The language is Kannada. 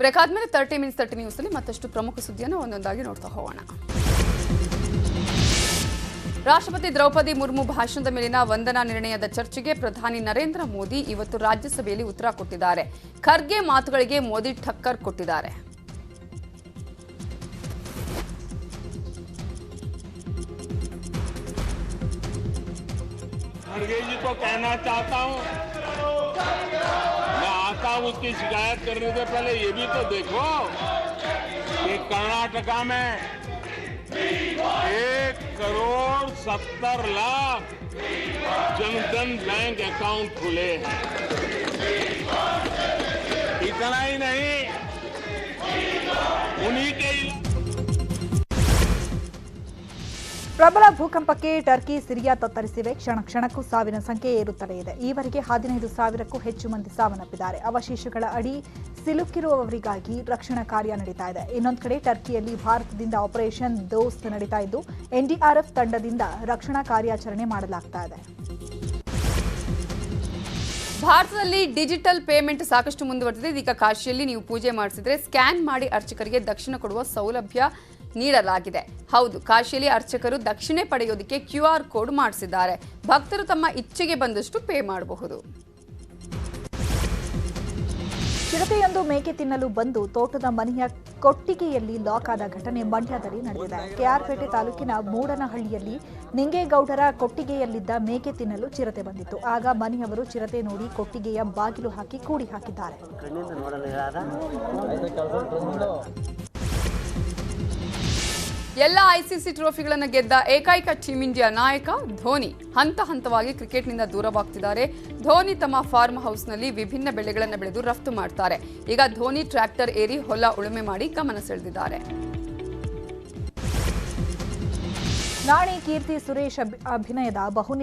ಬ್ರೇಕ್ ಆದ್ಮೇಲೆ ತರ್ಟಿ ಮಿನಿಟ್ಸ್ ತರ್ಟಿ ನ್ಯೂಸಲ್ಲಿ ಮತ್ತಷ್ಟು ಪ್ರಮುಖ ಸುದ್ದಿಯನ್ನು ಒಂದೊಂದಾಗಿ ನೋಡ್ತಾ ಹೋಗೋಣ. ರಾಷ್ಟ್ರಪತಿ ದ್ರೌಪದಿ ಮುರ್ಮು ಭಾಷಣದ ಮೇಲಿನ ವಂದನಾ ನಿರ್ಣಯದ ಚರ್ಚೆಗೆ ಪ್ರಧಾನಿ ನರೇಂದ್ರ ಮೋದಿ ಇವತ್ತು ರಾಜ್ಯಸಭೆಯಲ್ಲಿ ಉತ್ತರ ಕೊಟ್ಟಿದ್ದಾರೆ. ಖರ್ಗೆ ಮಾತುಗಳಿಗೆ ಮೋದಿ ಠಕ್ಕರ್ ಕೊಟ್ಟಿದ್ದಾರೆ. ಖರ್ಗೆ हूँ उसकी शिकायत करने से पहले ये भी तो देखो कि कर्नाटका में एक करोड़ सत्तर लाख जनधन बैंक अकाउंट खुले हैं। ಪ್ರಬಲ ಭೂಕಂಪಕ್ಕೆ ಟರ್ಕಿ, ಸಿರಿಯಾ ತತ್ತರಿಸಿವೆ. ಕ್ಷಣ ಕ್ಷಣಕ್ಕೂ ಸಾವಿನ ಸಂಖ್ಯೆ ಏರುತ್ತಲೇ ಇದೆ. ಈವರೆಗೆ ಹದಿನೈದು ಸಾವಿರಕ್ಕೂ ಹೆಚ್ಚು ಮಂದಿ ಸಾವನ್ನಪ್ಪಿದ್ದಾರೆ. ಅವಶೇಷಗಳ ಅಡಿ ಸಿಲುಕಿರುವವರಿಗಾಗಿ ರಕ್ಷಣಾ ಕಾರ್ಯ ನಡೀತಾ ಇದೆ. ಇನ್ನೊಂದು ಕಡೆ ಟರ್ಕಿಯಲ್ಲಿ ಭಾರತದಿಂದ ಆಪರೇಷನ್ ದೋಸ್ತ್ ನಡೀತಾ ಇದ್ದು, ಎನ್ಡಿಆರ್ಎಫ್ ತಂಡದಿಂದ ರಕ್ಷಣಾ ಕಾರ್ಯಾಚರಣೆ ಮಾಡಲಾಗ್ತಾ ಇದೆ. ಭಾರತದಲ್ಲಿ ಡಿಜಿಟಲ್ ಪೇಮೆಂಟ್ ಸಾಕಷ್ಟು ಮುಂದುವರೆದಿದೆ. ಇದೀಗ ಕಾಶಿಯಲ್ಲಿ ನೀವು ಪೂಜೆ ಮಾಡಿಸಿದ್ರೆ ಸ್ಕ್ಯಾನ್ ಮಾಡಿ ಅರ್ಚಕರಿಗೆ ದಕ್ಷಿಣ ಕೊಡುವ ಸೌಲಭ್ಯ ನೀಡಲಾಗಿದೆ. ಹೌದು, ಕಾಶಿಯಲ್ಲಿ ಅರ್ಚಕರು ದಕ್ಷಿಣೆ ಪಡೆಯೋದಕ್ಕೆ ಕ್ಯೂ ಆರ್ ಕೋಡ್ ಮಾಡಿಸಿದ್ದಾರೆ. ಭಕ್ತರು ತಮ್ಮ ಇಚ್ಛೆಗೆ ಬಂದಷ್ಟು ಪೇ ಮಾಡಬಹುದು. ಚಿರತೆಯೊಂದು ಮೇಕೆ ತಿನ್ನಲು ಬಂದು ತೋಟದ ಮನೆಯ ಕೊಟ್ಟಿಗೆಯಲ್ಲಿ ಲಾಕ್ ಆದ ಘಟನೆ ಮಂಡ್ಯದಲ್ಲಿ ನಡೆದಿದೆ. ಕೆಆರ್ಪೇಟೆ ತಾಲೂಕಿನ ಮೂಡನಹಳ್ಳಿಯಲ್ಲಿ ನಿಂಗೇಗೌಡರ ಕೊಟ್ಟಿಗೆಯಲ್ಲಿದ್ದ ಮೇಕೆ ತಿನ್ನಲು ಚಿರತೆ ಬಂದಿತ್ತು. ಆಗ ಮನೆಯವರು ಚಿರತೆ ನೋಡಿ ಕೊಟ್ಟಿಗೆಯ ಬಾಗಿಲು ಹಾಕಿ ಕೂಡಿ ಹಾಕಿದ್ದಾರೆ. ಎಲ್ಲ ಐಸಿಸಿ ಟ್ರೋಫಿಗಳನ್ನು ಗೆದ್ದ ಏಕೈಕ ಟೀಮ್ ಇಂಡಿಯಾ ನಾಯಕ ಧೋನಿ. ಹಂತ ಹಂತವಾಗಿ ಕ್ರಿಕೆಟ್ನಿಂದ ದೂರವಾಗ್ತಿದ್ದಾರೆ. ಧೋನಿ ತಮ್ಮ ಫಾರ್ಮ್ ಹೌಸ್ನಲ್ಲಿ ವಿಭಿನ್ನ ಬೆಳೆಗಳನ್ನು ಬೆಳೆದು ರಫ್ತು ಮಾಡ್ತಾರೆ. ಈಗ ಧೋನಿ ಟ್ರ್ಯಾಕ್ಟರ್ ಏರಿ ಹೊಲ ಉಳುಮೆ ಮಾಡಿ ಗಮನ ಸೆಳೆದಿದ್ದಾರೆ. ನಾಳೆ ಕೀರ್ತಿ ಸುರೇಶ್ ಅಭಿನಯದ ಬಹುನಿರೀಕ್ಷಿತ